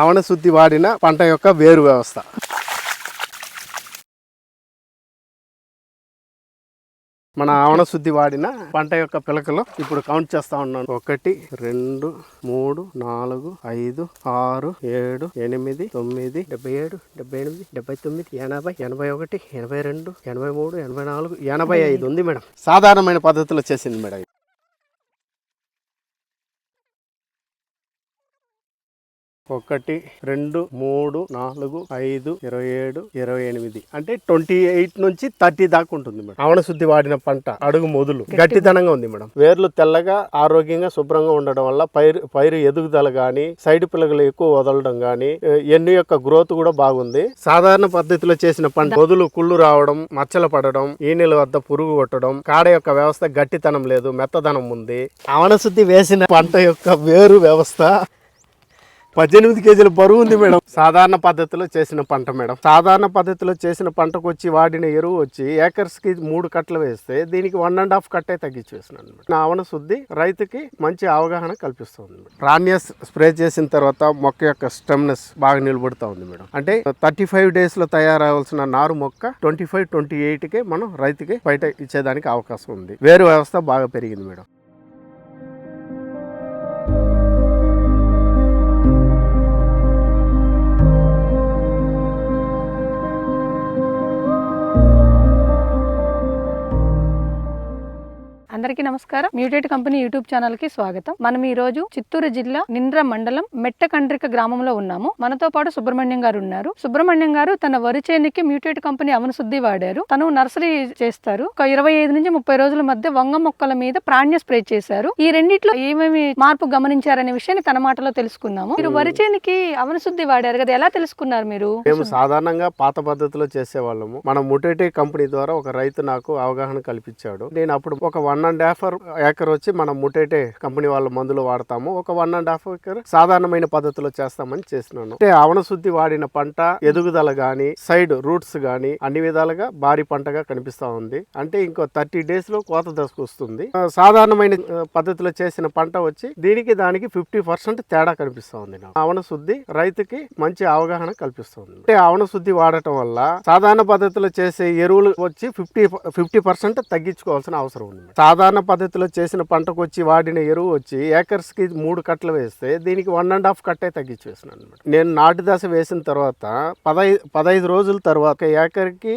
అవన శుద్ధి వాడిన పంట యొక్క వేరు వ్యవస్థ. మన ఆవణ శుద్ధి వాడిన పంట యొక్క పిలకలు ఇప్పుడు కౌంట్ చేస్తా ఉన్నాను. ఒకటి రెండు మూడు నాలుగు ఐదు ఆరు ఏడు ఎనిమిది తొమ్మిది డెబ్బై ఏడు డెబ్బై ఎనిమిది డెబ్బై తొమ్మిది ఎనభై ఎనభై ఒకటి ఎనభై రెండు ఎనభై మూడు ఎనభై నాలుగు ఎనభై ఐదు ఉంది మేడం. సాధారణమైన పద్ధతిలో చేసింది మేడం ఒకటి రెండు మూడు నాలుగు ఐదు ఇరవై ఏడు ఇరవై ఎనిమిది. అంటే ట్వంటీ ఎయిట్ నుంచి థర్టీ దాకా ఉంటుంది మేడం. ఆవణ శుద్ధి వాడిన పంట అడుగు మొదలు. గట్టిదనంగా ఉంది మేడం. వేర్లు తెల్లగా ఆరోగ్యంగా శుభ్రంగా ఉండడం వల్ల పైరు పైరు ఎదుగుదల గాని సైడ్ పిల్లలు ఎక్కువ వదలడం గాని ఎన్ను యొక్క గ్రోత్ కూడా బాగుంది. సాధారణ పద్ధతిలో చేసిన పంట మొదలు కుళ్ళు రావడం మచ్చలు పడడం ఈనెల వద్ద పురుగు కొట్టడం కాడ యొక్క వ్యవస్థ గట్టితనం లేదు మెత్తదనం ఉంది. ఆవణ శుద్ధి వేసిన పంట యొక్క వేరు వ్యవస్థ. పద్దెనిమిది కేజీల బరువు ఉంది మేడం. సాధారణ పద్ధతిలో చేసిన పంట మేడం. సాధారణ పద్ధతిలో చేసిన పంటకు వచ్చి వాడిన ఎరువు వచ్చి ఏకర్స్కి మూడు కట్టలు వేస్తే దీనికి వన్ అండ్ హాఫ్ కట్టే తగ్గించి వేసినాను మేడం. నా ఆవణ శుద్ధి రైతుకి మంచి అవగాహన కల్పిస్తుంది రానియస్ స్ప్రే చేసిన తర్వాత మొక్క యొక్క స్టెమ్నెస్ బాగా నిలబడుతూ ఉంది మేడం. అంటే థర్టీ ఫైవ్ డేస్లో తయారవలసిన నారు మొక్క ట్వంటీ ఫైవ్ ట్వంటీ ఎయిట్కి మనం రైతుకి బయట ఇచ్చేదానికి అవకాశం ఉంది. వేరు వ్యవస్థ బాగా పెరిగింది మేడం. అందరికీ నమస్కారం. మ్యూటేట్ కంపెనీ యూట్యూబ్ ఛానల్కి స్వాగతం. మనం ఈ రోజు చిత్తూరు జిల్లా నింద్ర మండలం మెట్టకండ్రిక గ్రామంలో ఉన్నాము. మనతో పాటు సుబ్రహ్మణ్యం గారు ఉన్నారు. సుబ్రహ్మణ్యం గారు తన వరి చేనికి మ్యూటేట్ కంపెనీ అవనశుద్ధి వాడారు. తను నర్సరీ చేస్తారు. ఒక ఇరవై ఐదు నుంచి ముప్పై రోజుల మధ్య వంగ మొక్కల మీద ప్రాణ్య స్ప్రే చేశారు. ఈ రెండిట్లో ఏమేమి మార్పు గమనించారనే విషయాన్ని తన మాటలో తెలుసుకుందాము. మీరు వరి చేనికి వాడారు కదా ఎలా తెలుసుకున్నారు మీరు? మేము సాధారణంగా పాత పద్ధతిలో చేసేవాళ్ళము. మన ముటేటి కంపెనీ ద్వారా ఒక రైతు నాకు అవగాహన కల్పించాడు. నేను అప్పుడు ఒక వన్ అండ్ హాఫ్ ఏకర్ వచ్చి మనం ముటేటే కంపెనీ వాళ్ళ మందులు వాడతాము. ఒక వన్ అండ్ హాఫ్ ఏకర్ సాధారణమైన పద్ధతిలో చేస్తామని చేసినాను. అంటే ఆవణ శుద్ధి వాడిన పంట ఎదుగుదల గాని సైడ్ రూట్స్ గాని అన్ని విధాలుగా భారీ పంటగా కనిపిస్తా ఉంది. అంటే ఇంకో థర్టీ డేస్లో కోత దశకు వస్తుంది. సాధారణమైన పద్ధతిలో చేసిన పంట వచ్చి దీనికి దానికి ఫిఫ్టీ పర్సెంట్ తేడా కనిపిస్తా ఉంది ఆవణ శుద్ధి రైతుకి మంచి అవగాహన కల్పిస్తుంది అంటే ఆవణ శుద్ధి వాడటం వల్ల సాధారణ పద్ధతిలో చేసే ఎరువులు వచ్చి ఫిఫ్టీ ఫిఫ్టీ పర్సెంట్ తగ్గించుకోవాల్సిన అవసరం ఉంది. సాధారణ పద్ధతిలో చేసిన పంటకు వచ్చి వాడిన ఎరువు వచ్చి ఏకర్స్కి మూడు కట్టలు వేస్తే దీనికి వన్ అండ్ హాఫ్ కట్టే తగ్గించి వేసినాను అనమాట నేను నాటు దశ వేసిన తర్వాత పదై పదహైదు రోజుల తర్వాత ఏకర్కి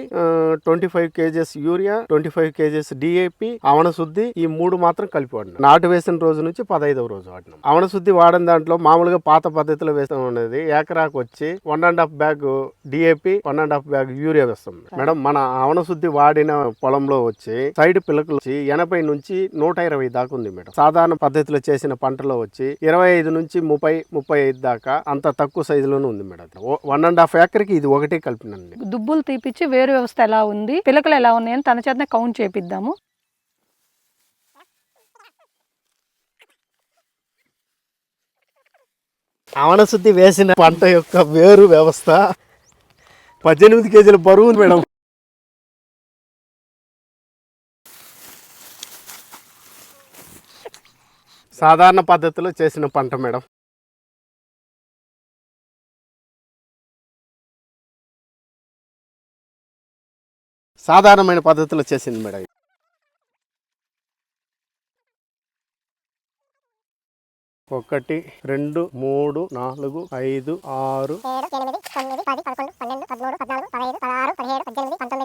twenty five KGs urea twenty five KGs DAP అవన శుద్ధి ఈ మూడు మాత్రం కలిపి వాడినాం. నాటు వేసిన రోజు నుంచి పదహైదవ రోజు వాడినాం. అవన శుద్ధి వాడిన దాంట్లో మామూలుగా పాత పద్ధతిలో వేస్తాం అనేది ఏకరాకు వచ్చి one and half bag DAP one and half bag urea వేస్తాం. మేడం మన అవన శుద్ధి వాడిన పొలంలో వచ్చి సైడ్ పిల్లకలు వచ్చి ఎనభై నుంచి నూట ఇరవై దాకా ఉంది మేడం. సాధారణ పద్ధతిలో చేసిన పంటలో వచ్చి ఇరవై ఐదు నుంచి ముప్పై ముప్పై ఐదు దాకా అంత తక్కువ సైజులోనే ఉంది మేడం. వన్ అండ్ హాఫ్ ఏకర్కి ఇది ఒకటే కలిపినండి. దుబ్బులు తీపిచ్చి వేరు వ్యవస్థ ఎలా ఉంది పిలకలు ఎలా ఉన్నాయని తన చేత కౌంట్ చేపిద్దాము. అవన శుద్ధి వేసిన పంట యొక్క వేరు వ్యవస్థ. పద్దెనిమిది కేజీల బరువు ఉంది మేడం. సాధారణ పద్ధతిలో చేసిన పంట మేడం. సాధారణమైన పద్ధతిలో చేసింది మేడం ఒకటి రెండు మూడు నాలుగు ఐదు ఆరు. ఏడు ఎనిమిది తొమ్మిది పది పదకొండు పన్నెండు పదమూడు పద్నాలుగు పదహైదు పదహారు పదిహేడు పద్దెనిమిది పంతొమ్మిది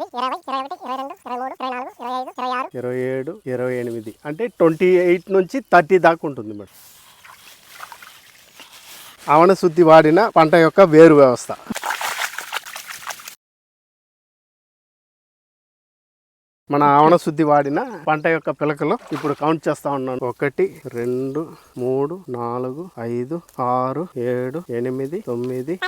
ఇరవై ఏడు ఇరవై ఎనిమిది. అంటే ట్వంటీ ఎయిట్ నుంచి థర్టీ దాకా ఉంటుంది మేడం. అవన శుద్ధి వాడిన పంట యొక్క వేరు వ్యవస్థ. మన ఆవణ శుద్ధి వాడిన పంట యొక్క పిలకలు ఇప్పుడు కౌంట్ చేస్తా ఉన్నాను. ఒకటి రెండు మూడు నాలుగు ఐదు ఆరు ఏడు ఎనిమిది తొమ్మిది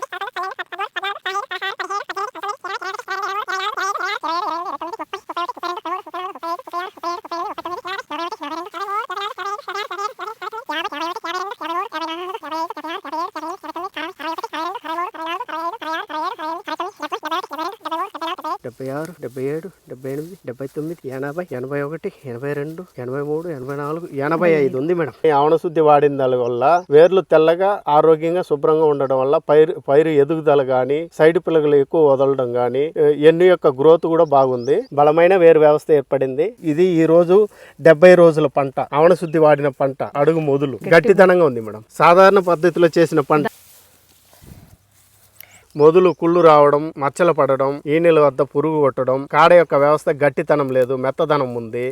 డెబ్బై ఆరు డెబ్బై ఏడు డెబ్బై ఎనిమిది డెబ్బై తొమ్మిది ఎనభై ఎనభై ఒకటి ఎనభై రెండు ఎనభై మూడు ఎనభై నాలుగు ఎనభై ఐదు ఉంది మేడం. ఈ ఆవణ శుద్ధి వాడిన దాని వల్ల వేర్లు తెల్లగా ఆరోగ్యంగా శుభ్రంగా ఉండడం వల్ల పైరు పైరు ఎదుగుదల గాని సైడ్ పిల్లలు ఎక్కువ వదలడం గాని ఎన్ని యొక్క గ్రోత్ కూడా బాగుంది. బలమైన వేరు వ్యవస్థ ఏర్పడింది. ఇది ఈ రోజు డెబ్బై రోజుల పంట ఆవణ శుద్ధి వాడిన పంట అడుగు మొదలు. గట్టిదనంగా ఉంది మేడం. సాధారణ పద్ధతిలో చేసిన పంట. మొదలు కుళ్ళు రావడం మచ్చలు పడడం ఈనెల వద్ద పురుగు కొట్టడం కాడ యొక్క వ్యవస్థ గట్టితనం లేదు మెత్తదనం ఉంది.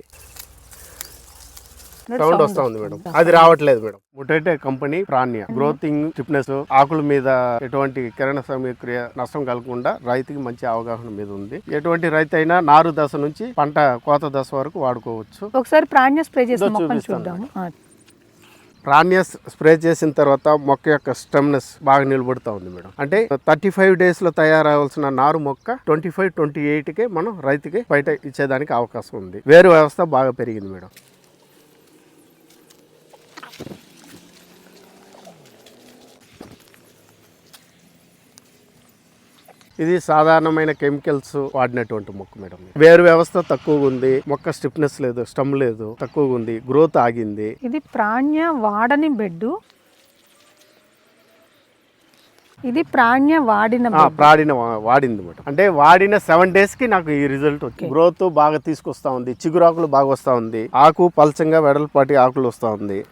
సౌండ్ వస్తా ఉంది మేడం. అది రావట్లేదు మేడం. ముటేటే కంపెనీ ప్రాణ్య గ్రోతింగ్ స్టిఫ్నెస్ ఆకుల మీద ఎటువంటి కిరణ సమీక్రియ నష్టం కలగకుండా రైతుకి మంచి అవగాహన మీద ఉంది. ఎటువంటి రైతు అయినా నారు దశ నుంచి పంట కోత దశ వరకు వాడుకోవచ్చు. ఒకసారి ప్రాణ్య స్ప్రే మొక్కను చూపిస్తాను. చూద్దాము స్ప్రే చేసిన తర్వాత మొక్క యొక్క స్టెమ్నెస్ బాగా నిలబడుతూ ఉంది మేడం. అంటే థర్టీ ఫైవ్ డేస్లో తయారవలసిన నారు మొక్క ట్వంటీ ఫైవ్ ట్వంటీ ఎయిట్ కే మనం రైతుకి బయట ఇచ్చేదానికి అవకాశం ఉంది. వేరు వ్యవస్థ బాగా పెరిగింది మేడం. ఇది సాధారణమైన కెమికల్స్ వాడినటువంటి మొక్క మేడం. వేరు వ్యవస్థ తక్కువగా ఉంది మొక్క స్టిఫ్నెస్ లేదు స్టమ్ లేదు తక్కువగా ఉంది గ్రోత్ ఆగింది. ఇది ప్రాణ్య వాడని బెడ్ ఇది ప్రాణ్య వాడిన ప్రాడిన వా- వాడింది మేడం. అంటే వాడిన సెవెన్ డేస్కి నాకు ఈ రిజల్ట్ వచ్చింది. గ్రోత్ బాగా తీసుకొస్తా ఉంది చిగురాకులు బాగా వస్తా ఉంది ఆకు పల్చంగా వెడల్పాటి ఆకులు వస్తా ఉంది.